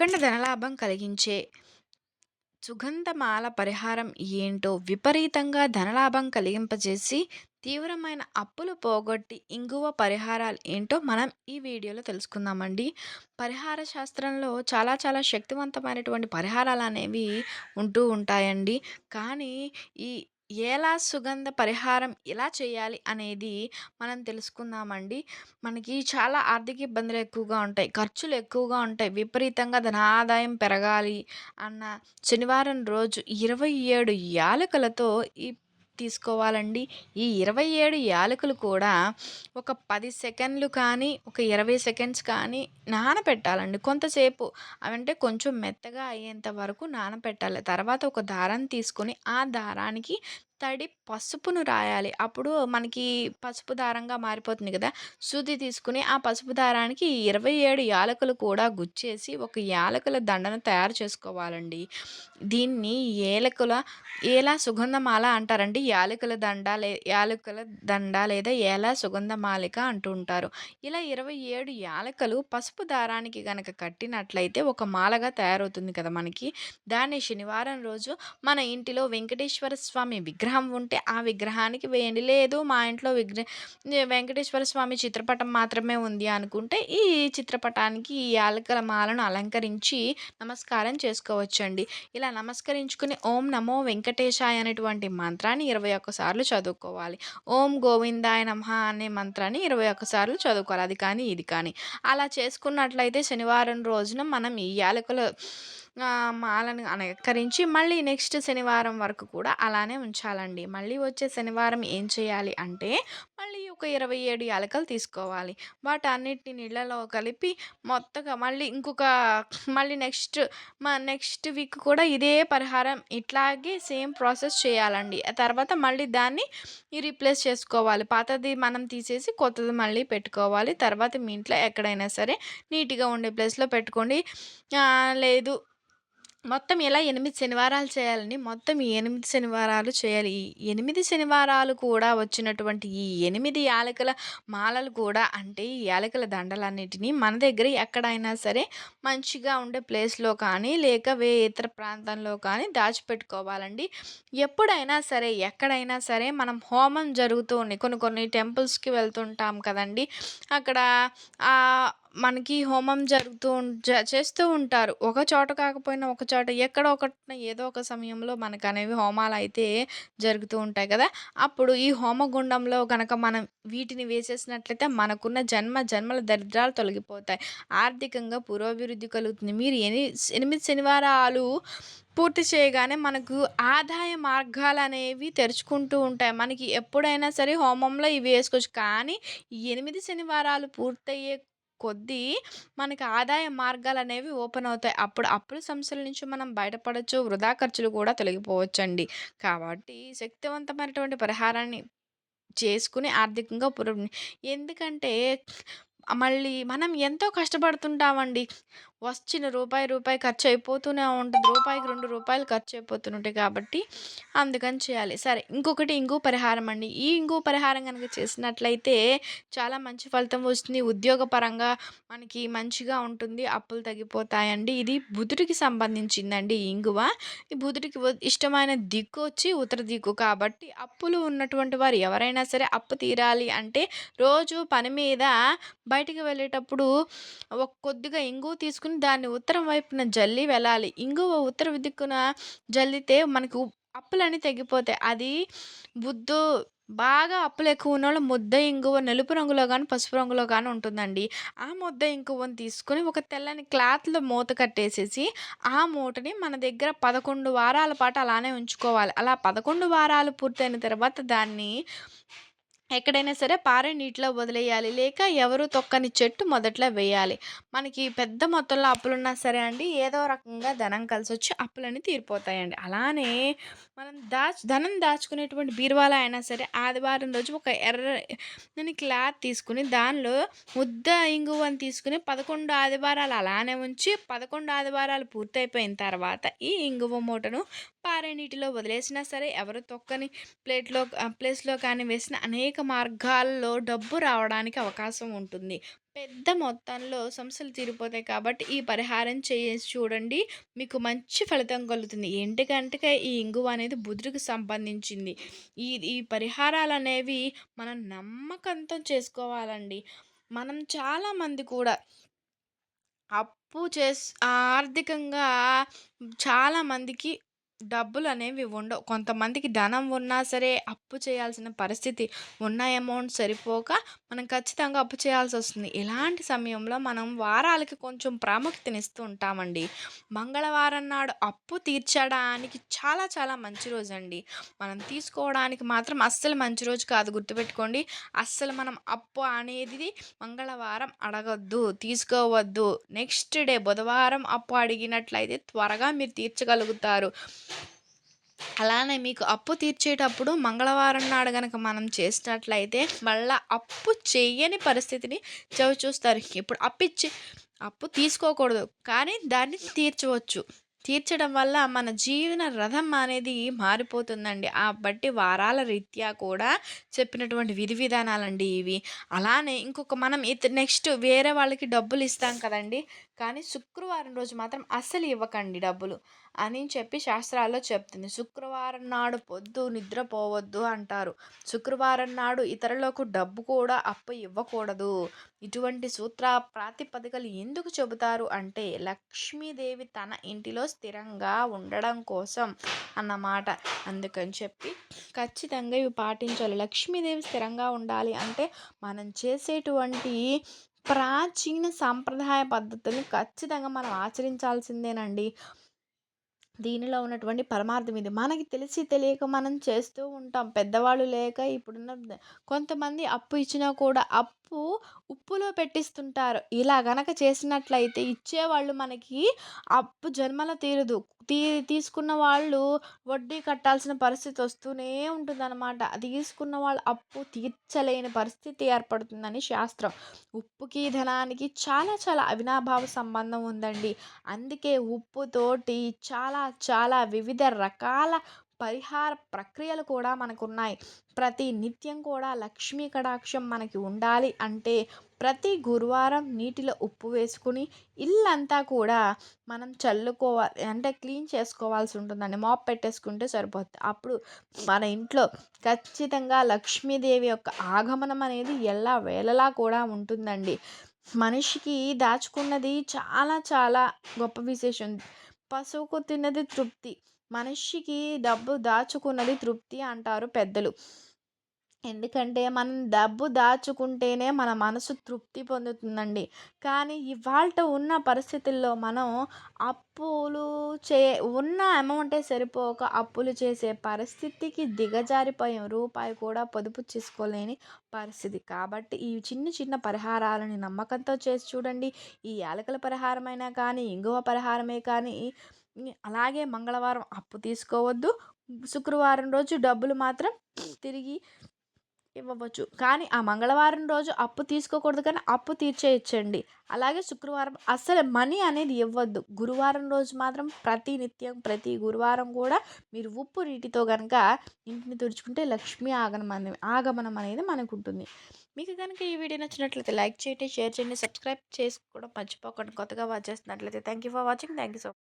అఖండ ధనలాభం కలిగించే సుగంధమాల పరిహారం ఏంటో విపరీతంగా ధనలాభం కలిగింపజేసి తీవ్రమైన అప్పులు పోగొట్టి ఇంగువ పరిహారాలు ఏంటో మనం ఈ వీడియోలో తెలుసుకుందామండి. పరిహార శాస్త్రంలో చాలా చాలా శక్తివంతమైనటువంటి పరిహారాలు అనేవి ఉంటూ ఉంటాయండి. కానీ ఈ ఎలా సుగంధ పరిహారం ఎలా చేయాలి అనేది మనం తెలుసుకుందామండి. మనకి చాలా ఆర్థిక ఇబ్బందులు ఎక్కువగా ఉంటాయి. ఖర్చులు ఎక్కువగా ఉంటాయి. విపరీతంగా ధనాదాయం పెరగాలి అన్న శనివారం రోజు ఇరవై ఏడు యాలకులతో ఈ తీసుకోవాలండి. ఈ ఇరవై ఏడు యాలకులు కూడా ఒక పది సెకండ్లు కానీ ఒక ఇరవై సెకండ్స్ కానీ నానపెట్టాలండి. కొంతసేపు అవంటే కొంచెం మెత్తగా అయ్యేంత వరకు నానపెట్టాలి. తర్వాత ఒక దారం తీసుకొని ఆ దారానికి తడి పసుపును రాయాలి. అప్పుడు మనకి పసుపు దారంగా మారిపోతుంది కదా! శుద్ధి తీసుకుని ఆ పసుపు దారానికి ఇరవై ఏడు యాలకులు కూడా గుచ్చేసి ఒక యాలకుల దండను తయారు చేసుకోవాలండి. దీన్ని ఏలకుల ఏలా సుగంధమాల అంటారండి? యాలకుల దండ లే యాలకుల దండ లేదా ఏలా సుగంధమాలిక అంటూ ఉంటారు. ఇలా ఇరవై ఏడు యాలకలు పసుపు దారానికి కనుక కట్టినట్లయితే ఒక మాలగా తయారవుతుంది కదా మనకి! దాన్ని శనివారం రోజు మన ఇంటిలో వెంకటేశ్వర స్వామి విగ్రహం విగ్రహం ఉంటే ఆ విగ్రహానికి వేయండి లేదు మా ఇంట్లో విగ్ర వెంకటేశ్వర స్వామి చిత్రపటం మాత్రమే ఉంది అనుకుంటే ఈ చిత్రపటానికి ఈ యాలకల మాలను అలంకరించి నమస్కారం చేసుకోవచ్చండి. ఇలా నమస్కరించుకుని ఓం నమో వెంకటేశాయ అనేటువంటి మంత్రాన్ని ఇరవై ఒక్కసార్లు చదువుకోవాలి. ఓం గోవిందాయ నమ అనే మంత్రాన్ని ఇరవై ఒక్కసార్లు చదువుకోవాలి. అది కానీ ఇది కానీ. అలా చేసుకున్నట్లయితే శనివారం రోజున మనం ఈ యాలకుల మాలను అలంకరించి మళ్ళీ నెక్స్ట్ శనివారం వరకు కూడా అలానే ఉంచాలండి. మళ్ళీ వచ్చే శనివారం ఏం చేయాలి అంటే మళ్ళీ ఒక ఇరవై ఏడు యాలకలు తీసుకోవాలి. వాటన్నిటిని నీళ్ళలో కలిపి మొత్తగా మళ్ళీ ఇంకొక మళ్ళీ నెక్స్ట్ మా నెక్స్ట్ వీక్ కూడా ఇదే పరిహారం ఇట్లాగే సేమ్ ప్రాసెస్ చేయాలండి. ఆ తర్వాత మళ్ళీ దాన్ని రీప్లేస్ చేసుకోవాలి. పాతది మనం తీసేసి కొత్తది మళ్ళీ పెట్టుకోవాలి. తర్వాత మీ ఇంట్లో ఎక్కడైనా సరే నీట్గా ఉండే ప్లేస్లో పెట్టుకోండి. లేదు మొత్తం ఇలా ఎనిమిది శనివారాలు చేయాలని మొత్తం ఈ ఎనిమిది శనివారాలు చేయాలి. ఈ ఎనిమిది శనివారాలు కూడా వచ్చినటువంటి ఈ ఎనిమిది యాలకుల మాలలు కూడా అంటే ఈ యాలకుల దండలన్నిటినీ మన దగ్గర ఎక్కడైనా సరే మంచిగా ఉండే ప్లేస్లో కానీ లేక వే ఇతర ప్రాంతంలో కానీ దాచిపెట్టుకోవాలండి. ఎప్పుడైనా సరే ఎక్కడైనా సరే మనం హోమం జరుగుతూ కొన్ని కొన్ని టెంపుల్స్కి వెళ్తుంటాం కదండి. అక్కడ మనకి హోమం జరుగుతూ చేస్తూ ఉంటారు. ఒక చోట కాకపోయినా ఒక చోట ఎక్కడ ఒకటిన ఏదో ఒక సమయంలో మనకు అనేవి హోమాలు అయితే జరుగుతూ ఉంటాయి కదా. అప్పుడు ఈ హోమగుండంలో కనుక మనం వీటిని వేసేసినట్లయితే మనకున్న జన్మ జన్మల దరిద్రాలు తొలగిపోతాయి. ఆర్థికంగా పురోభివృద్ధి కలుగుతుంది. మీరు ఎని ఎనిమిది శనివారాలు పూర్తి చేయగానే మనకు ఆదాయ మార్గాలు అనేవి తెరుచుకుంటూ ఉంటాయి. మనకి ఎప్పుడైనా సరే హోమంలో ఇవి వేసుకోవచ్చు. కానీ ఎనిమిది శనివారాలు పూర్తయ్యే కొద్దీ మనకి ఆదాయ మార్గాలు అనేవి ఓపెన్ అవుతాయి. అప్పుడు అప్పుల సమస్యల నుంచి మనం బయటపడవచ్చు వృధా ఖర్చులు కూడా తొలగిపోవచ్చండి. కాబట్టి శక్తివంతమైనటువంటి పరిహారాన్ని చేసుకుని ఆర్థికంగా పుర ఎందుకంటే మళ్ళీ మనం ఎంతో కష్టపడుతుంటామండి. వచ్చిన రూపాయి రూపాయి ఖర్చు అయిపోతూనే ఉంటుంది. రూపాయికి రెండు రూపాయలు ఖర్చు అయిపోతుంటాయి కాబట్టి అందుకని చేయాలి. సరే ఇంకొకటి ఇంగు పరిహారం అండి. ఈ ఇంగు పరిహారం కనుక చేసినట్లయితే చాలా మంచి ఫలితం వస్తుంది. ఉద్యోగపరంగా మనకి మంచిగా ఉంటుంది. అప్పులు తగ్గిపోతాయండి. ఇది బుధుడికి సంబంధించిందండి ఈ ఇంగువ. ఈ బుధుడికి ఇష్టమైన దిక్కు వచ్చి ఉత్తర దిక్కు కాబట్టి అప్పులు ఉన్నటువంటి వారు ఎవరైనా సరే అప్పు తీరాలి అంటే రోజు పని మీద బయటికి వెళ్ళేటప్పుడు ఒక కొద్దిగా ఇంగువ తీసుకుని దాన్ని ఉత్తరం వైపున జల్లి వెళ్ళాలి. ఇంగువ ఉత్తర దిక్కున జల్లితే మనకు అప్పులన్నీ తగ్గిపోతాయి అది బుద్ధు బాగా అప్పులు ఎక్కువ ఉన్న వాళ్ళు ముద్ద ఇంగువ నలుపు రంగులో కానీ పసుపు రంగులో కానీ ఉంటుందండి. ఆ ముద్ద ఇంగువని తీసుకొని ఒక తెల్లని క్లాత్లో మూత కట్టేసేసి ఆ మూటని మన దగ్గర పదకొండు వారాల పాటు అలానే ఉంచుకోవాలి. అలా పదకొండు వారాలు పూర్తయిన తర్వాత దాన్ని ఎక్కడైనా సరే పారే నీటిలో వదిలేయాలి. లేక ఎవరు తొక్కని చెట్టు మొదట్లో వేయాలి. మనకి పెద్ద మొత్తంలో అప్పులున్నా సరే అండి ఏదో రకంగా ధనం కలిసి వచ్చి అప్పులన్నీ తీరిపోతాయండి. అలానే మనం దాచు ధనం దాచుకునేటువంటి బీరువాల అయినా సరే ఆదివారం రోజు ఒక ఎర్ర క్లాత్ తీసుకుని దానిలో ముద్ద ఇంగువని తీసుకుని పదకొండు ఆదివారాలు అలానే ఉంచి పదకొండు ఆదివారాలు పూర్తయిపోయిన తర్వాత ఈ ఇంగువ మూటను పారే నీటిలో వదిలేసినా సరే ఎవరు తొక్కని ప్లేట్లో ప్లేస్లో కానీ వేసిన అనేక మార్గాల్లో డబ్బు రావడానికి అవకాశం ఉంటుంది పెద్ద మొత్తంలో సమస్యలు తీరిపోతాయి కాబట్టి ఈ పరిహారం చేసి చూడండి. మీకు మంచి ఫలితం కలుగుతుంది. ఏంటికంటే ఈ ఇంగువ అనేది బుధుడికి సంబంధించింది. ఈ ఈ పరిహారాలు అనేవి మనం నమ్మకంతో చేసుకోవాలండి. మనం చాలామంది కూడా అప్పు చేసి ఆర్థికంగా చాలామందికి డబ్బులనేవి ఉండవు. కొంతమందికి ధనం ఉన్నా సరే అప్పు చేయాల్సిన పరిస్థితి ఉన్న అమౌంట్ సరిపోక మనం ఖచ్చితంగా అప్పు చేయాల్సి వస్తుంది ఇలాంటి సమయంలో మనం వారాలకి కొంచెం ప్రాముఖ్యతనిస్తూ ఉంటామండి. మంగళవారం నాడు అప్పు తీర్చడానికి చాలా చాలా మంచి రోజు అండి మనం తీసుకోవడానికి మాత్రం అస్సలు మంచి రోజు కాదు గుర్తుపెట్టుకోండి. అస్సలు మనం అప్పు అనేది మంగళవారం అడగొద్దు, తీసుకోవద్దు. నెక్స్ట్ డే బుధవారం అప్పు అడిగినట్లయితే త్వరగా మీరు తీర్చగలుగుతారు. అలానే మీకు అప్పు తీర్చేటప్పుడు మంగళవారం నాడు కనుక మనం చేసినట్లయితే మళ్ళా అప్పు చేయని పరిస్థితిని చవి చూస్తారు ఇప్పుడు అప్పిచ్చి అప్పు తీసుకోకూడదు. కానీ దాన్ని తీర్చవచ్చు. తీర్చడం వల్ల మన జీవన రథం అనేది మారిపోతుందండి. ఆ బట్టి వారాల రీత్యా కూడా చెప్పినటువంటి విధి విధానాలండి ఇవి. అలానే ఇంకొక మనం ఇత నెక్స్ట్ వేరే వాళ్ళకి డబ్బులు ఇస్తాం కదండీ! కానీ శుక్రవారం రోజు మాత్రం అస్సలు ఇవ్వకండి డబ్బులు అని చెప్పి శాస్త్రాల్లో చెప్తుంది. శుక్రవారం నాడు పొద్దు నిద్రపోవద్దు అంటారు. శుక్రవారం నాడు ఇతరులకు డబ్బు కూడా అప్పు ఇవ్వకూడదు. ఇటువంటి సూత్ర ప్రాతిపదికలు ఎందుకు చెబుతారు అంటే లక్ష్మీదేవి తన ఇంటిలో స్థిరంగా ఉండడం కోసం అన్నమాట. అందుకని చెప్పి ఖచ్చితంగా ఇవి పాటించాలి. లక్ష్మీదేవి స్థిరంగా ఉండాలి అంటే మనం చేసేటువంటి ప్రాచీన సాంప్రదాయ పద్ధతులు ఖచ్చితంగా మనం ఆచరించాల్సిందేనండి. దీనిలో ఉన్నటువంటి పరమార్థం ఇది. మనకి తెలిసి తెలియక మనం చేస్తూ ఉంటాం. పెద్దవాళ్ళు లేక ఇప్పుడున్న కొంతమంది అప్పు ఇచ్చినా కూడా అప్పు ఉప్పులో పెట్టిస్తుంటారు. ఇలా గనక చేసినట్లయితే ఇచ్చేవాళ్ళు మనకి అప్పు జన్మల తీరదు. తీ తీసుకున్న వాళ్ళు వడ్డీ కట్టాల్సిన పరిస్థితి వస్తూనే ఉంటుందన్నమాట. తీసుకున్న వాళ్ళు అప్పు తీర్చలేని పరిస్థితి ఏర్పడుతుందని శాస్త్రం. ఉప్పుకి, ధనానికి చాలా చాలా అవినాభావ సంబంధం ఉందండి. అందుకే ఉప్పుతోటి చాలా చాలా వివిధ రకాల పరిహార ప్రక్రియలు కూడా మనకున్నాయి. ప్రతి నిత్యం కూడా లక్ష్మీ కటాక్షం మనకి ఉండాలి అంటే ప్రతి గురువారం నీటిలో ఉప్పు వేసుకుని ఇల్లంతా కూడా మనం చల్లుకోవాలి. అంటే క్లీన్ చేసుకోవాల్సి ఉంటుందండి. మాప్ పెట్టేసుకుంటే సరిపోద్ది. అప్పుడు మన ఇంట్లో ఖచ్చితంగా లక్ష్మీదేవి యొక్క ఆగమనం అనేది ఎలా వేళలా కూడా ఉంటుందండి. మనిషికి దాచుకున్నది చాలా చాలా గొప్ప విశేషం. పశువుకు తిన్నది తృప్తి. మనిషికి డబ్బు దాచుకున్నది తృప్తి అంటారు పెద్దలు. ఎందుకంటే మనం డబ్బు దాచుకుంటేనే మన మనసు తృప్తి పొందుతుందండి. కానీ ఇవాళ ఉన్న పరిస్థితుల్లో మనం అప్పులు చే ఉన్న అమౌంటే సరిపోక అప్పులు చేసే పరిస్థితికి దిగజారిపోయాం. రూపాయి కూడా పొదుపు చేసుకోలేని పరిస్థితి. కాబట్టి ఈ చిన్న చిన్న పరిహారాలని నమ్మకంతో చేసి చూడండి. ఈ యాలకుల పరిహారమైనా కానీ, ఇంగువ పరిహారమే కానీ అలాగే మంగళవారం అప్పు తీసుకోవద్దు. శుక్రవారం రోజు డబ్బులు మాత్రం తిరిగి ఇవ్వవచ్చు. కానీ ఆ మంగళవారం రోజు అప్పు తీసుకోకూడదు కానీ అప్పు తీర్చేయచ్చండి అలాగే శుక్రవారం అస్సలు మనీ అనేది ఇవ్వద్దు. గురువారం రోజు మాత్రం ప్రతి నిత్యం ప్రతి గురువారం కూడా మీరు ఉప్పు నీటితో కనుక ఇంటిని తుడుచుకుంటే లక్ష్మీ ఆగమనం ఆగమనం అనేది మనకు ఉంటుంది మీకు కనుక ఈ వీడియో నచ్చినట్లయితే లైక్ చేయండి, షేర్ చేయండి, సబ్స్క్రైబ్ చేసుకోవడం మర్చిపోకండి. కొత్తగా వాచ్ చేస్తున్నట్లయితే thank you for watching. Thank you so